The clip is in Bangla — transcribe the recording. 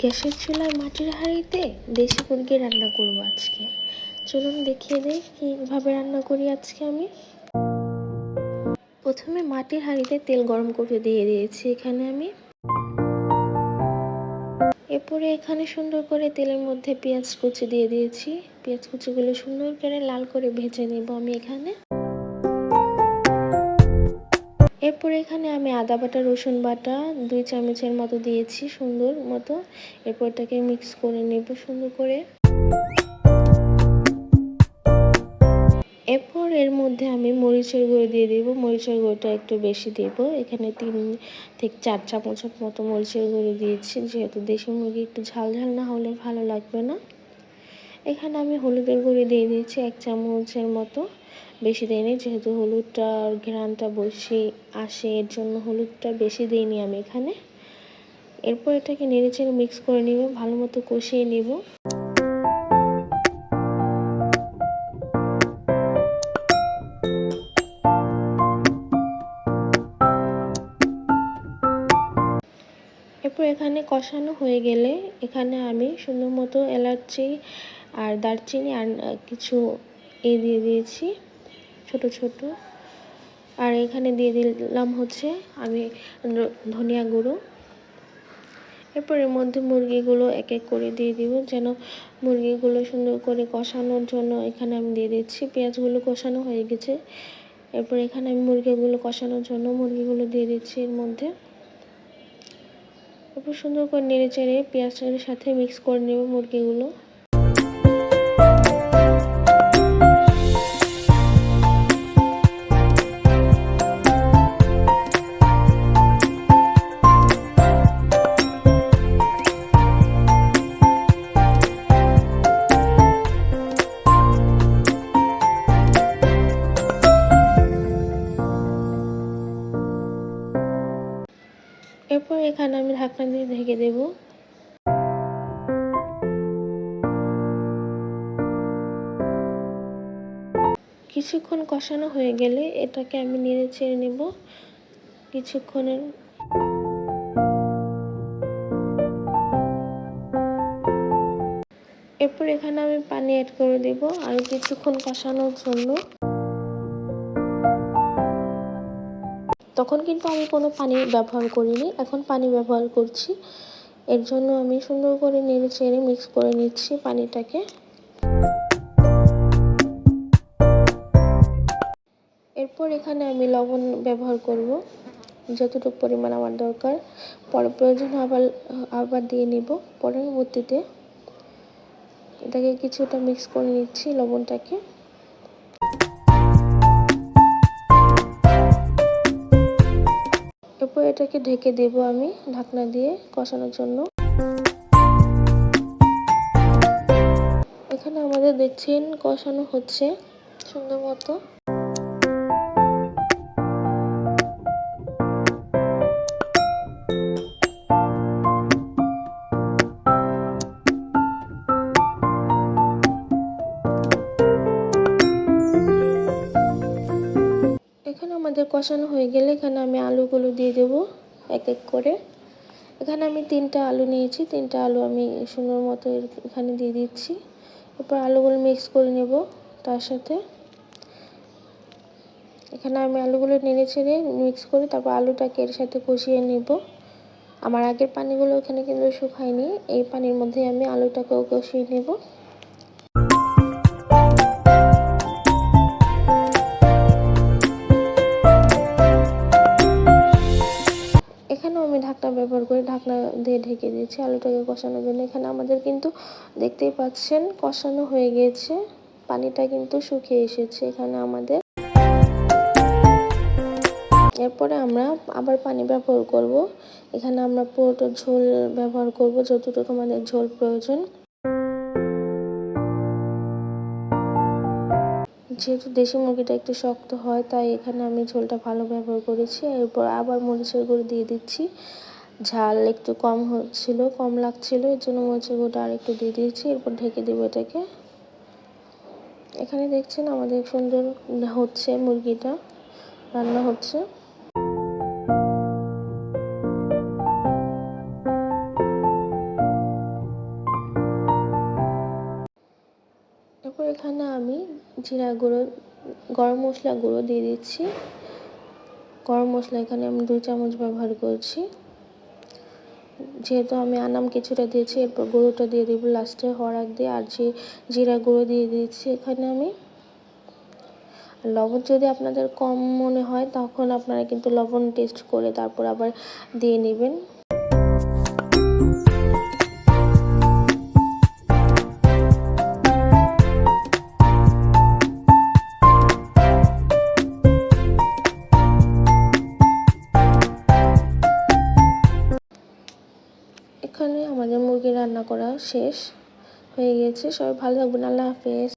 গ্যাসের চুলায় মাটির হাঁড়িতে দেশি মুরগি রান্না করব আজকে। চলুন দেখিয়ে দিই কীভাবে রান্না করি আজকে আমি। প্রথমে মাটির হাঁড়িতে তেল গরম করতে দিয়ে দিয়েছি এখানে আমি। এরপরে এখানে সুন্দর করে তেলের মধ্যে পেঁয়াজ কুচি দিয়ে দিয়েছি। পেঁয়াজ কুচিগুলো সুন্দর করে লাল করে ভেজে নেব আমি এখানে। এরপরে এখানে আমি আদা বাটা, রসুন বাটা দুই চামচের মতো দিয়েছি, সুন্দর মতো। এরপর এটাকে মিক্স করে নেব সুন্দর করে। এরপর এর মধ্যে আমি মরিচের গুঁড়ো দিয়ে দিব। মরিচের গুঁড়োটা একটু বেশি দেব। এখানে তিন থেকে চার চামচের মতো মরিচের গুঁড়ো দিয়েছি। যেহেতু দেশি মুরগি, একটু ঝাল ঝাল না হলে ভালো লাগবে না। এখানে আমি হলুদের গুঁড়ো দিয়ে দিয়েছি এক চামচের মতো। বেশি দিইনি যেহেতু হলুদটার ঘ্রাণটা বেশি আসে, এর জন্য হলুদটা বেশি দিইনি আমি এখানে। এরপর এটাকে নেড়ে চেড়ে মিক্স করে নিব, ভালো মতো কষিয়ে নিব। এরপর এখানে কষানো হয়ে গেলে এখানে আমি সুন্দর মতো এলাচি আর দারচিনি আর কিছু এ দিয়ে দিয়েছি। ছোট ছোট। আর এখানে দিয়ে দিলাম হচ্ছে আমি ধনিয়া গুঁড়ো। এরপর এর মধ্যে মুরগিগুলো এক এক করে দিয়ে দিব যেন মুরগিগুলো সুন্দর করে কষানোর জন্য এখানে আমি দিয়ে দিচ্ছি। পেঁয়াজগুলো কষানো হয়ে গেছে। এরপর এখানে আমি মুরগিগুলো কষানোর জন্য মুরগিগুলো দিয়ে দিচ্ছি এর মধ্যে। এরপর সুন্দর করে নেড়ে চেড়ে পেঁয়াজটার সাথে মিক্স করে নেব মুরগিগুলো। এরপর এখানে আমি ঢাকনা দিয়ে ঢেকে দেব। কিছুক্ষণ কষানো হয়ে গেলে এটাকে আমি নেড়ে ছেড়ে নেব কিছুক্ষণের। এরপর এখানে আমি পানি অ্যাড করে দেব আর কিছুক্ষণ কষানোর জন্য। তখন কিন্তু আমি কোনো পানি ব্যবহার করিনি। এখন পানি ব্যবহার করছি। এর জন্য আমি সুন্দর করে নেড়ে চেড়ে মিক্স করে নিচ্ছি পানিটাকে। এরপর এখানে আমি লবণ ব্যবহার করব। যতটুকু পরিমাণ আমার দরকার। পরে প্রয়োজন আবার আবার দিয়ে নিব পরবর্তীতে। এটাকে কিছুটা মিক্স করে নিচ্ছি লবণটাকে। এটাকে ঢেকে দেব আমি ঢাকনা দিয়ে কষানোর জন্য। এখানে আমাদের দেখছেন কষানো হচ্ছে সুন্দর মতো। আমাদের কষানো হয়ে গেলে এখানে আমি আলুগুলো দিয়ে দেব এক এক করে। এখানে আমি তিনটা আলু নিয়েছি, তিনটা আলু আমি সুন্দর মতো এখানে দিয়ে দিচ্ছি। এরপর আলুগুলো মিক্স করে নেব তার সাথে। এখানে আমি আলুগুলো নেড়ে ছেড়ে মিক্স করে তারপর আলুটাকে এর সাথে কষিয়ে নেব। আমার আগের পানিগুলো এখানে কিন্তু শুকায়নি, এই পানির মধ্যে আমি আলুটাকেও কষিয়ে নেব। এখানেও আমি ঢাকনা ব্যবহার করে ঢাকনা দিয়ে ঢেকে দিয়েছি আলুটাকে কষানোর জন্য। এখানে আমাদের কিন্তু দেখতেই পাচ্ছেন কষানো হয়ে গিয়েছে পানিটা কিন্তু শুকিয়ে এসেছে এখানে আমাদের। এরপরে আমরা আবার পানি ব্যবহার করব। এখানে আমরা পুরোটা ঝোল ব্যবহার করব, যতটুকু আমাদের ঝোল প্রয়োজন। যেহেতু দেশি মুরগিটা একটু শক্ত হয়, তাই এখানে আমি ঝোলটা ভালো ব্যবহার করেছি। এরপর আবার মরিচের গুঁড়ো দিয়ে দিচ্ছি। ঝাল একটু কম হচ্ছিল, কম লাগছিল, এর জন্য মরিচের গুঁড়োটা আর একটু দিয়ে দিয়েছি। এরপর ঢেকে দেবো এটাকে। এখানে দেখছেন আমাদের সুন্দর হচ্ছে মুরগিটা, রান্না হচ্ছে। এখানে আমি জিরা গুঁড়ো, গরম মশলা গুঁড়ো দিয়ে দিচ্ছি। গরম মশলা এখানে আমি দুই চামচ ব্যবহার করছি। যেহেতু আমি আনাম কিছুটা দিয়েছি, এরপর গুঁড়োটা দিয়ে দেবো লাস্টে আগ দিয়ে। আর যে জিরা গুঁড়ো দিয়ে দিয়েছি এখানে আমি। লবণ যদি আপনাদের কম মনে হয়, তখন আপনারা কিন্তু লবণ টেস্ট করে তারপর আবার দিয়ে নেবেন। রান্না করা শেষ হয়ে গেছে। সবাই ভালো থাকবেন আল্লাহ হাফেজ।